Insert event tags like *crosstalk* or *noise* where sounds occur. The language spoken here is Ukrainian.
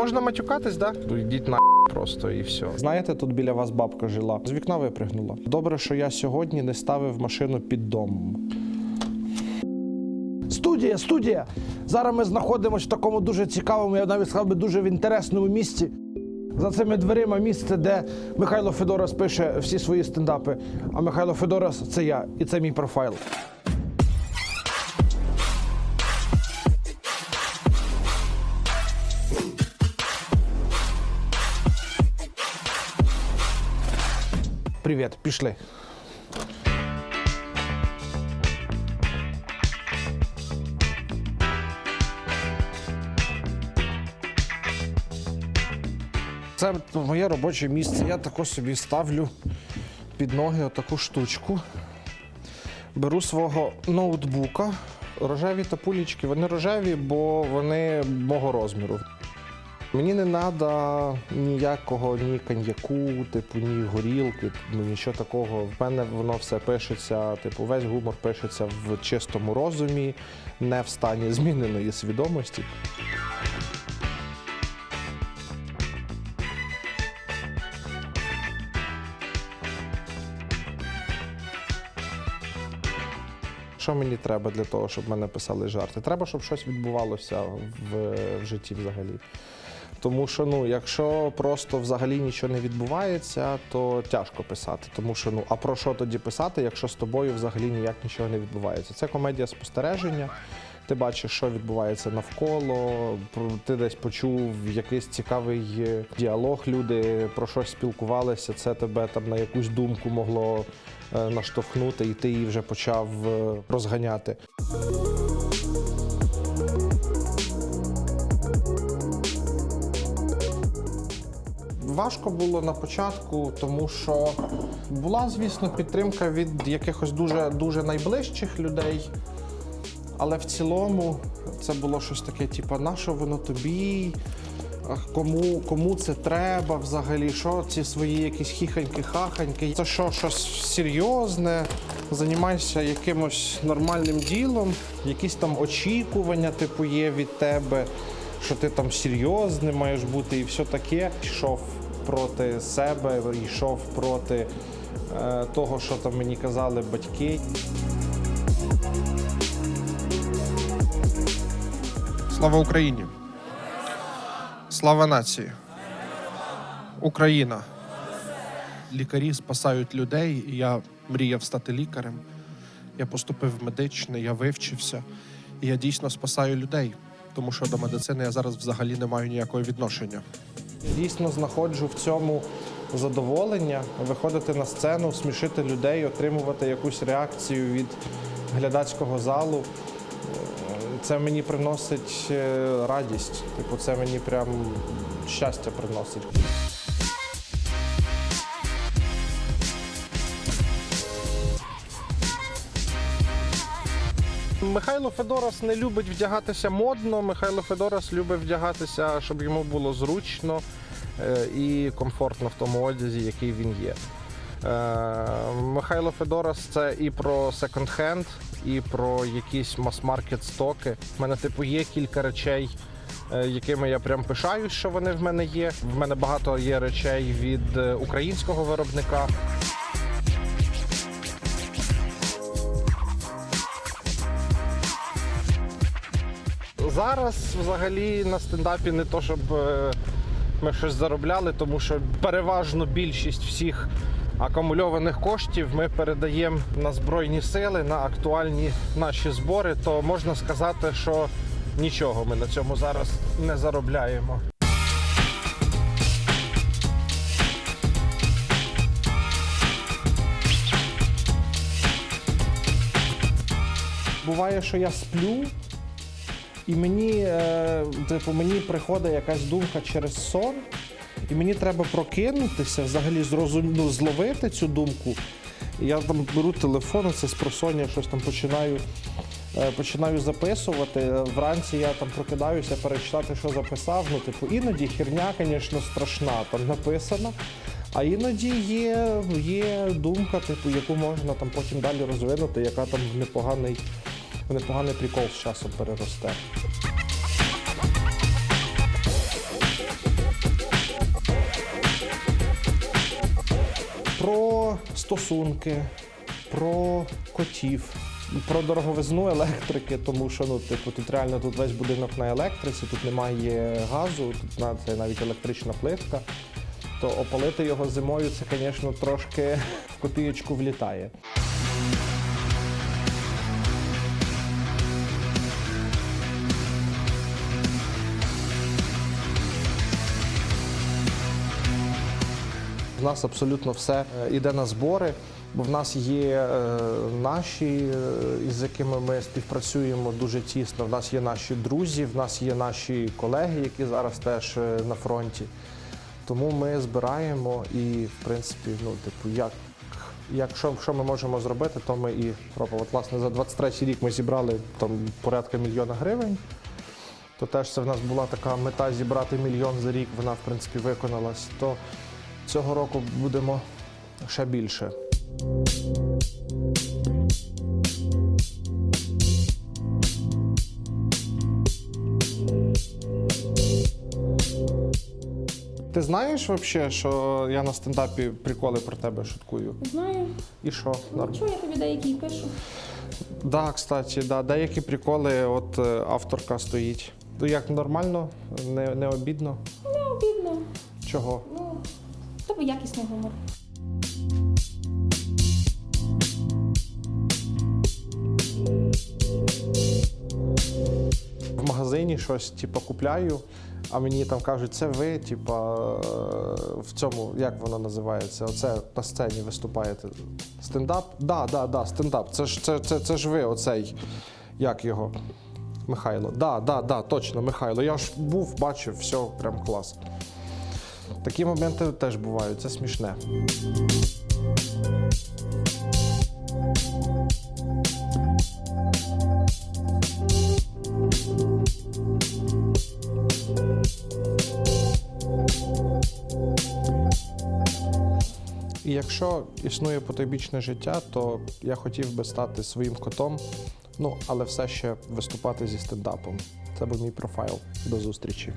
Можна матюкатись, да? Йдіть на просто і все. Знаєте, тут біля вас бабка жила. З вікна випригнула. Добре, що я сьогодні не ставив машину під домом. Студія, студія. Зараз ми знаходимося в такому дуже цікавому, я навіть сказав би дуже в інтересному місці. За цими дверима місце, де Михайло Федорас пише всі свої стендапи. А Михайло Федорас це я, і це мій профайл. Привіт, пішли. Це моє робоче місце. Я тако собі ставлю під ноги отаку штучку. Беру свого ноутбука. Рожеві тапулічки, вони рожеві, бо вони мого розміру. Мені не треба ніякого ні коньяку, типу, ні горілки, ну нічого такого. В мене воно все пишеться, типу, весь гумор пишеться в чистому розумі, не в стані *laughs* зміненої свідомості. Що мені треба для того, щоб мене писали жарти? Треба, щоб щось відбувалося в, в житті взагалі. Тому що, ну, якщо просто взагалі нічого не відбувається, то тяжко писати. Тому що, ну, а про що тоді писати, якщо з тобою взагалі ніяк нічого не відбувається? Це комедія спостереження. Ти бачиш, що відбувається навколо, ти десь почув якийсь цікавий діалог, люди про щось спілкувалися, це тебе там на якусь думку могло е, наштовхнути, і ти її вже почав е, розганяти. Важко було на початку, тому що була, звісно, підтримка від якихось дуже дуже найближчих людей. Але в цілому це було щось таке, типу, на що воно тобі? Кому, кому це треба взагалі? Що ці свої якісь хіханьки-хаханьки? Це що, щось серйозне? Займайся якимось нормальним ділом, якісь там очікування, типу, є від тебе, що ти там серйозним маєш бути і все таке. Йшов проти себе, йшов проти е, того, що там мені казали батьки. Слава Україні! Слава нації! Україна! Лікарі спасають людей. Я мріяв стати лікарем. Я поступив в медичне, я вивчився, і я дійсно спасаю людей, тому що до медицини я зараз взагалі не маю ніякого відношення. Дійсно знаходжу в цьому задоволення виходити на сцену, смішити людей, отримувати якусь реакцію від глядацького залу. Е, Це мені приносить е, радість. Типу, це мені прям щастя приносить. Михайло Федорас не любить вдягатися модно. Михайло Федорас любить вдягатися, щоб йому було зручно е, і комфортно в тому одязі, який він є. Е, Михайло Федорас це і про секонд-хенд, і про якісь мас-маркет стоки. У мене, типу, є кілька речей, е, якими я прям пишаюсь, що вони в мене є. В мене багато є речей від українського виробника. Зараз взагалі на стендапі не то, щоб е, ми щось заробляли, тому що переважно більшість всіх акумульованих коштів ми передаємо на збройні сили, на актуальні наші збори. То можна сказати, що нічого ми на цьому зараз не заробляємо. Буває, що я сплю, і мені, е, типу, мені приходить якась думка через сон, і мені треба прокинутися, взагалі зрозум... ну, зловити цю думку. Я там беру телефон, це з просоння щось там починаю, е, починаю записувати. Вранці я там прокидаюся, перечитати, що записав. Ну, типу, іноді херня, звісно, страшна, там написана. А іноді є, є думка, типу, яку можна там потім далі розвинути, яка там в непоганий, в непоганий прикол з часом переросте. Про стосунки, про котів, про дороговизну електрики, тому що ну, типу, тут реально тут весь будинок на електриці, тут немає газу, тут це навіть електрична плитка. То опалити його зимою це, звісно, трошки в котиєчку влітає. В нас абсолютно все е, йде на збори, бо в нас є е, наші, е, із якими ми співпрацюємо дуже тісно. В нас є наші друзі, в нас є наші колеги, які зараз теж е, на фронті. Тому ми збираємо і, в принципі, ну, типу, як, якщо що ми можемо зробити, то ми і робимо. От, власне, за 23 рік ми зібрали там порядка мільйона гривень. То теж це в нас була така мета зібрати мільйон за рік, вона в принципі виконалась. То цього року будемо ще більше. Ти знаєш взагалі, що я на стендапі приколи про тебе шуткую? Знаю. І що? Норм? Чого я тобі деякі пишу? Да, кстати, да, деякі приколи, от е, авторка стоїть. Ну як нормально, не, не обідно. Не обідно. Чого? Ну, в якісний гумор. В магазині щось типу, купляю, а мені там кажуть, це ви, типа, е, в цьому, як воно називається? Оце на сцені виступаєте. Стендап? Да, да, да, стендап. Це ж це, це, це ж ви, оцей. Як його? Михайло. Да, да, да, точно, Михайло. Я ж був, бачив, все, прям клас. Такі моменти теж бувають, це смішне. І якщо існує потойбічне життя, то я хотів би стати своїм котом, ну але все ще виступати зі стендапом. Це був мій профайл. До зустрічі.